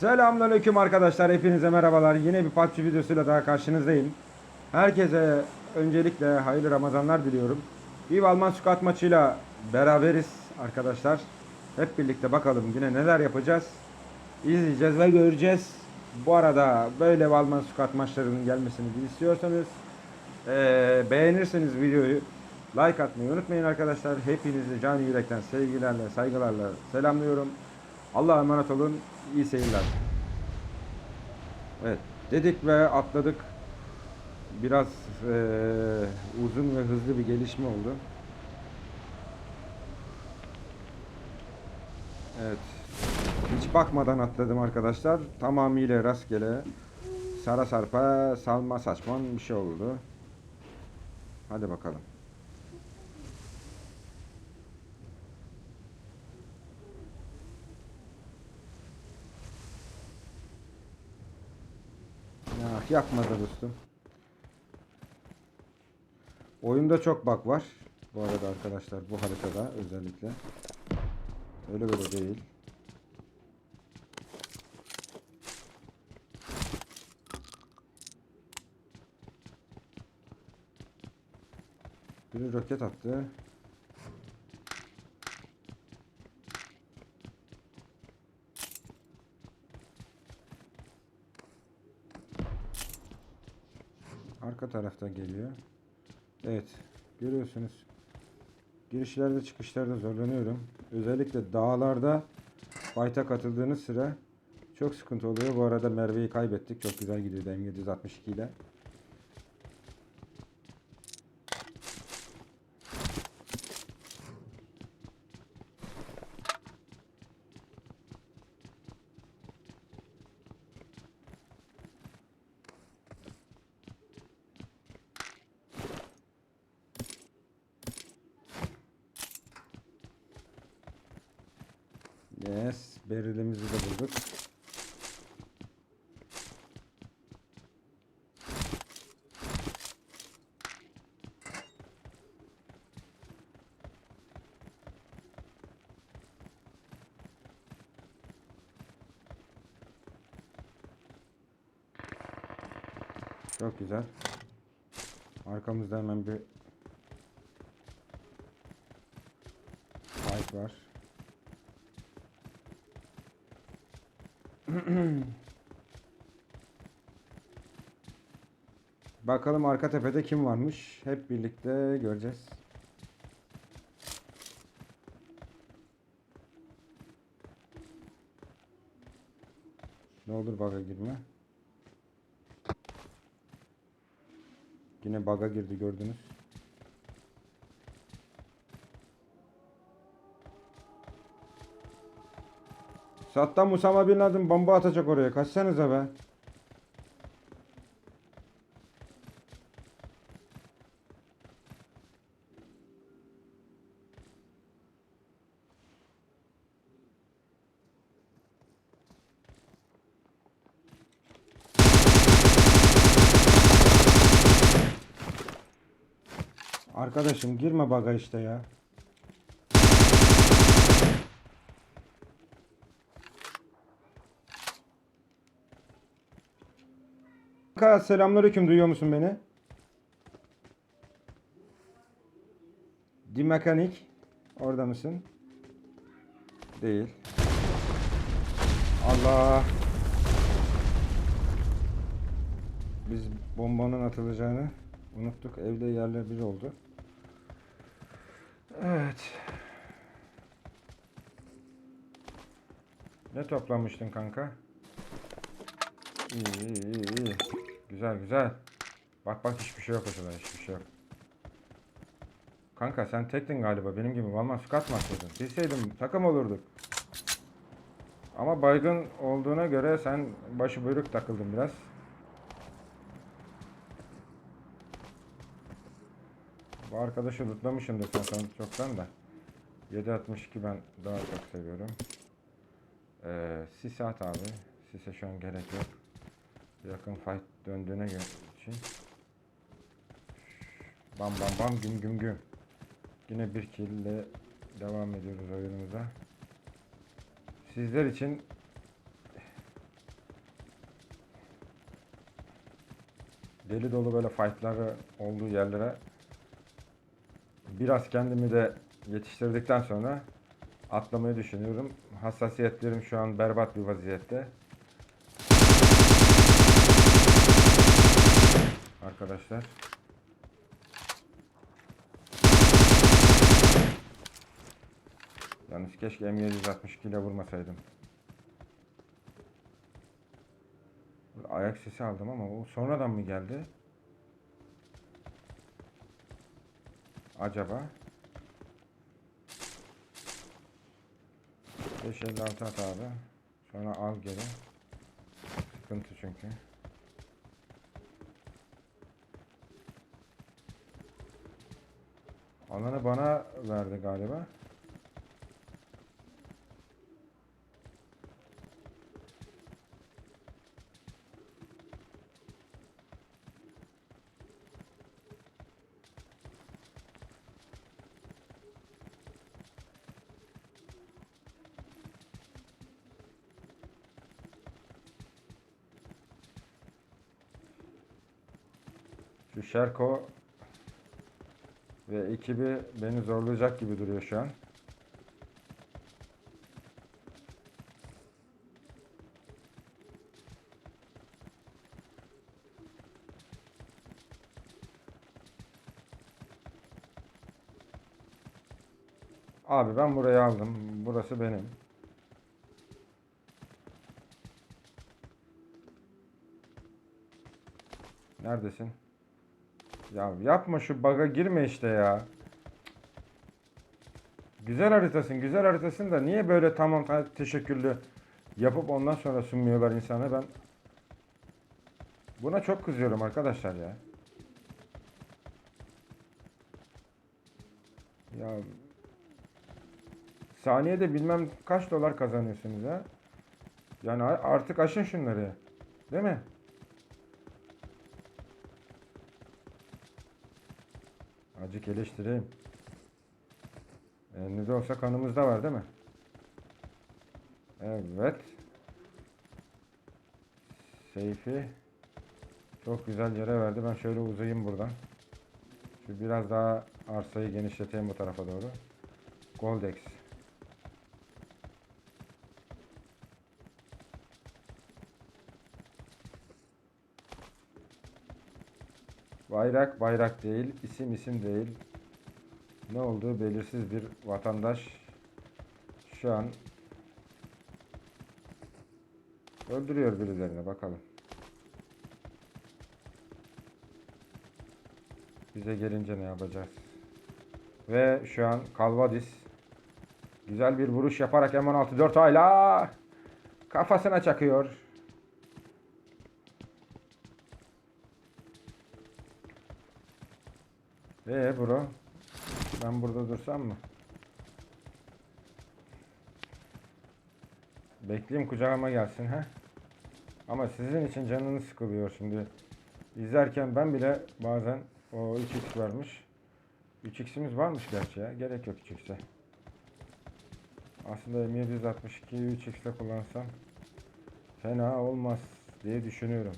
Selamünaleyküm arkadaşlar. Hepinize merhabalar. Yine bir PUBG videosuyla daha karşınızdayım. Herkese öncelikle hayırlı Ramazanlar diliyorum. Bir Alman squad maçıyla beraberiz arkadaşlar. Hep birlikte bakalım yine neler yapacağız. İzleyeceğiz ve göreceğiz. Bu arada böyle Alman squad maçlarının gelmesini istiyorsanız eee, beğenirseniz videoyu like atmayı unutmayın arkadaşlar. Hepinizi canı yürekten sevgilerle, saygılarla selamlıyorum. Allah'a emanet olun. İyi seyirler. Evet. Dedik ve atladık. Biraz eee, uzun ve hızlı bir gelişme oldu. Evet. Hiç bakmadan atladım arkadaşlar. Tamamıyla rastgele sara sarpa salma saçman bir şey oldu. Hadi bakalım. Ya yapmadı dostum. Oyunda çok bug var. Bu arada arkadaşlar bu haritada özellikle. Öyle böyle değil. Biri roket attı. Arka tarafta geliyor. Evet. Görüyorsunuz. Girişlerde çıkışlarda zorlanıyorum. Özellikle dağlarda fight'a katıldığınız sıra çok sıkıntı oluyor. Bu arada Merve'yi kaybettik. Çok güzel gidiyordu M762 ile. Yes. Berilimizi de bulduk. Çok güzel. Arkamızda hemen bir fight var. Bakalım arka tepede kim varmış? Hep birlikte göreceğiz. Ne olur baga girme. Yine baga girdi gördünüz. Saddam Usama Bin Laden bomba atacak oraya. Kaçsanıza be. Arkadaşım girme baga işte ya. Kanka selamünaleyküm duyuyor musun beni? Di mekanik orada mısın? Değil. Allah. Biz bombanın atılacağını unuttuk. Evde yerler bir oldu. Evet. Ne toplamıştın kanka? İyi iyi iyi. Güzel güzel. Bak bak hiçbir şey yok ortada hiçbir şey yok. Kanka sen tektin galiba benim gibi Valman su katmasaydın. Bilseydim takım olurduk. Ama baygın olduğuna göre sen başı buyruk takıldın biraz. Bu arkadaşı lootlamışımdır zaten çoktan da. 762 ben daha çok seviyorum. Ee, sis at abi. Sise şu an gerek yok. Yakın fight döndüğüne göre için. Şey. Bam bam bam güm güm güm. Yine bir kill ile devam ediyoruz oyunumuza. Sizler için deli dolu böyle fightları olduğu yerlere biraz kendimi de yetiştirdikten sonra atlamayı düşünüyorum. Hassasiyetlerim şu an berbat bir vaziyette. Arkadaşlar. Yalnız keşke M762 ile vurmasaydım. Ayak sesi aldım ama o sonradan mı geldi? Acaba? 556 at abi. Sonra al geri. Sıkıntı çünkü. Alanı bana verdi galiba. Şu Şerko ve ekibi beni zorlayacak gibi duruyor şu an. Abi ben burayı aldım. Burası benim. Neredesin? Ya yapma şu baga girme işte ya. Güzel haritasın, güzel haritasın da niye böyle tamam teşekkürlü yapıp ondan sonra sunmuyorlar insana ben buna çok kızıyorum arkadaşlar ya. Ya saniyede bilmem kaç dolar kazanıyorsunuz ya. Yani artık aşın şunları. Değil mi? Acık eleştireyim. E, ne de olsa kanımızda var değil mi? Evet. Seyfi çok güzel yere verdi. Ben şöyle uzayayım buradan. Şu biraz daha arsayı genişleteyim bu tarafa doğru. Goldex. Bayrak bayrak değil, isim isim değil. Ne olduğu belirsiz bir vatandaş şu an öldürüyor birilerini bakalım. Bize gelince ne yapacağız? Ve şu an Kalvadis güzel bir vuruş yaparak M16 4 ayla kafasına çakıyor. Ee bro. Ben burada dursam mı? Bekleyeyim kucağıma gelsin ha. Ama sizin için canınız sıkılıyor şimdi. İzlerken ben bile bazen o 3x varmış. 3x'imiz varmış gerçi ya. Gerek yok 3x'e. Aslında M762'yi 3x'te kullansam fena olmaz diye düşünüyorum.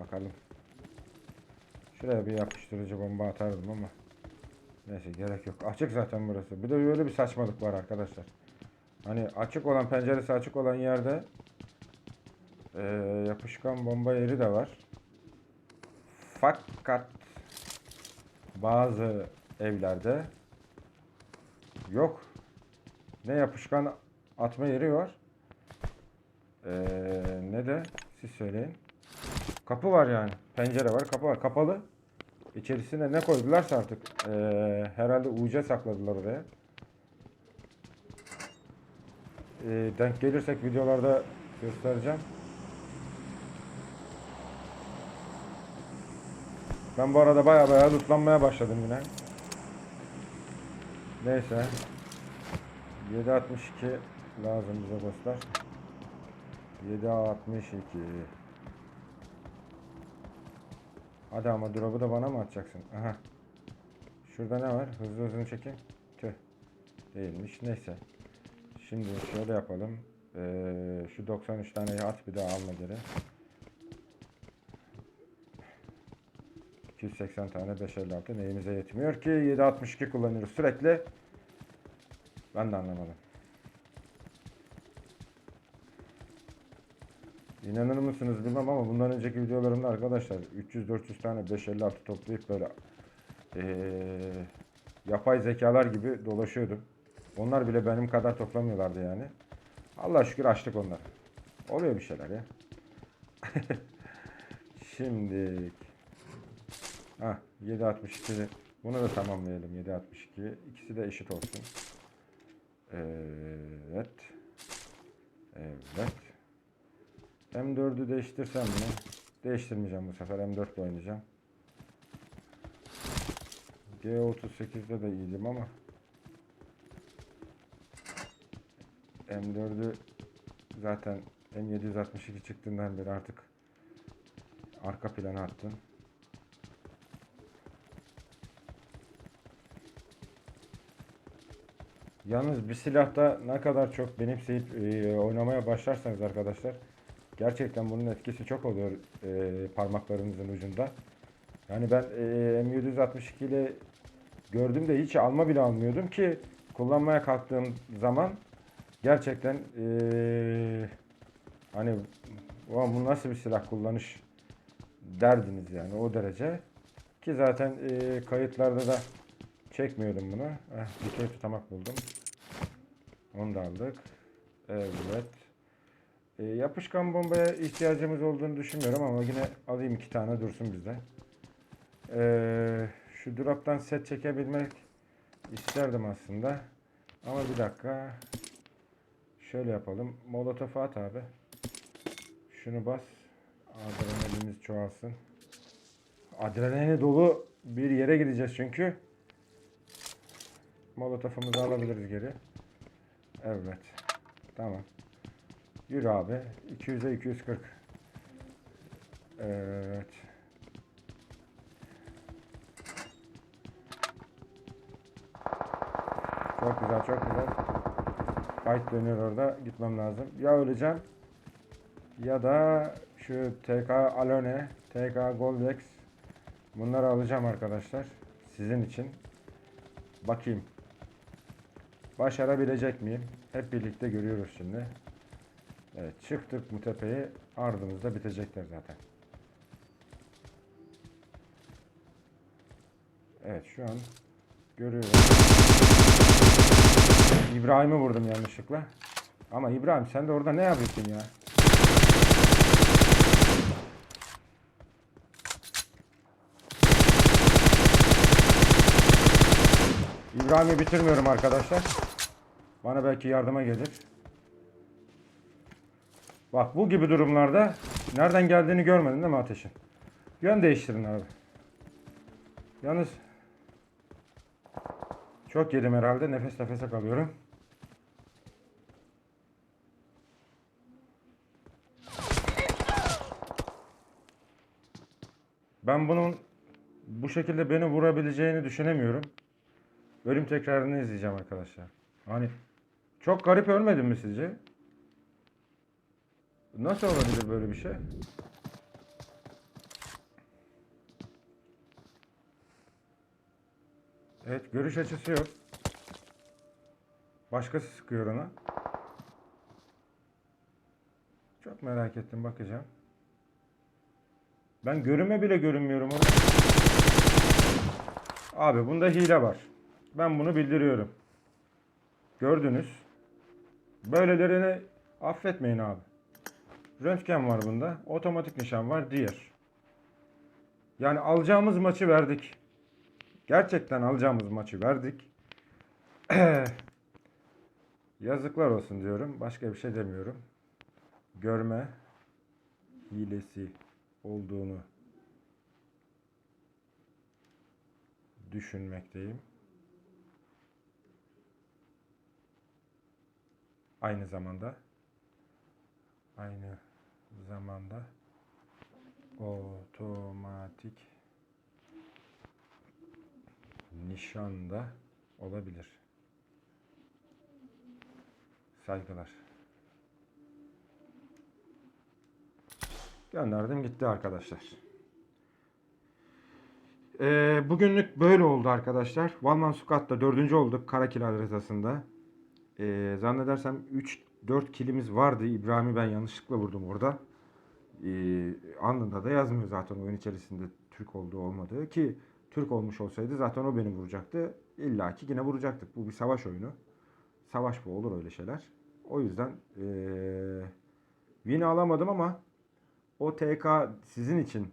Bakalım. Şuraya bir yapıştırıcı bomba atardım ama. Neyse gerek yok. Açık zaten burası. Bir de böyle bir saçmalık var arkadaşlar. Hani açık olan penceresi açık olan yerde eee, yapışkan bomba yeri de var. Fakat bazı evlerde yok. Ne yapışkan atma yeri var. Eee, ne de siz söyleyin. Kapı var yani. Pencere var, kapı var. Kapalı. İçerisine ne koydularsa artık eee, herhalde UC sakladılar oraya. Eee, denk gelirsek videolarda göstereceğim. Ben bu arada baya baya lootlanmaya başladım yine. Neyse. 762 lazım bize dostlar. 762 Hadi ama drop'u da bana mı atacaksın? Aha. Şurada ne var? Hızlı hızlı çekeyim. Tüh. Değilmiş. Neyse. Şimdi şöyle yapalım. Ee, şu 93 taneyi at bir daha alma geri. 280 tane 556 neyimize yetmiyor ki 762 kullanıyoruz sürekli. Ben de anlamadım. İnanır mısınız bilmem ama bundan önceki videolarımda arkadaşlar 300-400 tane 556 toplayıp böyle eee, yapay zekalar gibi dolaşıyordum. Onlar bile benim kadar toplamıyorlardı yani. Allah şükür açtık onları. Oluyor bir şeyler ya. Şimdi ha 762 bunu da tamamlayalım 762 ikisi de eşit olsun. Evet. Evet. M4'ü değiştirsem mi? Değiştirmeyeceğim bu sefer. M4 ile oynayacağım. G38'de de iyiydim ama M4'ü zaten M762 çıktığından beri artık arka plana attım. Yalnız bir silahta ne kadar çok benimseyip e, oynamaya başlarsanız arkadaşlar gerçekten bunun etkisi çok oluyor e, parmaklarınızın ucunda. Yani ben e, M762 ile gördüğümde hiç alma bile almıyordum ki kullanmaya kalktığım zaman gerçekten e, hani "Ulan bu nasıl bir silah kullanış derdiniz yani o derece. Ki zaten e, kayıtlarda da çekmiyordum bunu. Eh, dikey tutamak buldum. Onu da aldık. Evet. E, yapışkan bombaya ihtiyacımız olduğunu düşünmüyorum ama yine alayım iki tane dursun bizde. E, şu drop'tan set çekebilmek isterdim aslında. Ama bir dakika. Şöyle yapalım. Molotof at abi. Şunu bas. Adrenalimiz çoğalsın. Adrenalini dolu bir yere gideceğiz çünkü. Molotofumuzu alabiliriz geri. Evet. Tamam. Yürü abi. 200'e 240. Evet. Çok güzel, çok güzel. Fight dönüyor orada. Gitmem lazım. Ya öleceğim ya da şu TK Alone, TK Goldex bunları alacağım arkadaşlar. Sizin için. Bakayım. Başarabilecek miyim? Hep birlikte görüyoruz şimdi. Evet çıktık bu tepeye. Ardımızda bitecekler zaten. Evet şu an görüyorum. İbrahim'i vurdum yanlışlıkla. Ama İbrahim sen de orada ne yapıyorsun ya? İbrahim'i bitirmiyorum arkadaşlar. Bana belki yardıma gelir. Bak bu gibi durumlarda nereden geldiğini görmedin değil mi ateşin? Yön değiştirin abi. Yalnız çok yedim herhalde. Nefes nefese kalıyorum. Ben bunun bu şekilde beni vurabileceğini düşünemiyorum. Bölüm tekrarını izleyeceğim arkadaşlar. Hani çok garip ölmedim mi sizce? Nasıl olabilir böyle bir şey? Evet görüş açısı yok. Başkası sıkıyor ona. Çok merak ettim bakacağım. Ben görünme bile görünmüyorum ona. Abi bunda hile var. Ben bunu bildiriyorum. Gördünüz. Böylelerini affetmeyin abi. Röntgen var bunda. Otomatik nişan var. Diğer. Yani alacağımız maçı verdik. Gerçekten alacağımız maçı verdik. Yazıklar olsun diyorum. Başka bir şey demiyorum. Görme hilesi olduğunu düşünmekteyim. Aynı zamanda aynı zamanda otomatik nişan da olabilir. Saygılar. Gönderdim gitti arkadaşlar. Ee, bugünlük böyle oldu arkadaşlar. Valman Sukat'ta dördüncü olduk Karakil haritasında. Ee, zannedersem 3-4 kilimiz vardı. İbrahim'i ben yanlışlıkla vurdum orada. Ee, anında da yazmıyor zaten oyun içerisinde Türk olduğu olmadığı ki Türk olmuş olsaydı zaten o beni vuracaktı. İlla ki yine vuracaktık. Bu bir savaş oyunu. Savaş bu olur öyle şeyler. O yüzden ee, win'i alamadım ama o TK sizin için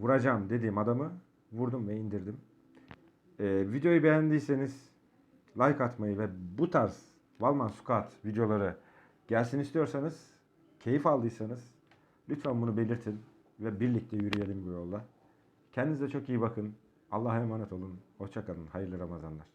vuracağım dediğim adamı vurdum ve indirdim. Ee, videoyu beğendiyseniz like atmayı ve bu tarz Valman Squad videoları gelsin istiyorsanız, keyif aldıysanız lütfen bunu belirtin ve birlikte yürüyelim bu yolda. Kendinize çok iyi bakın. Allah'a emanet olun. Hoşçakalın. Hayırlı Ramazanlar.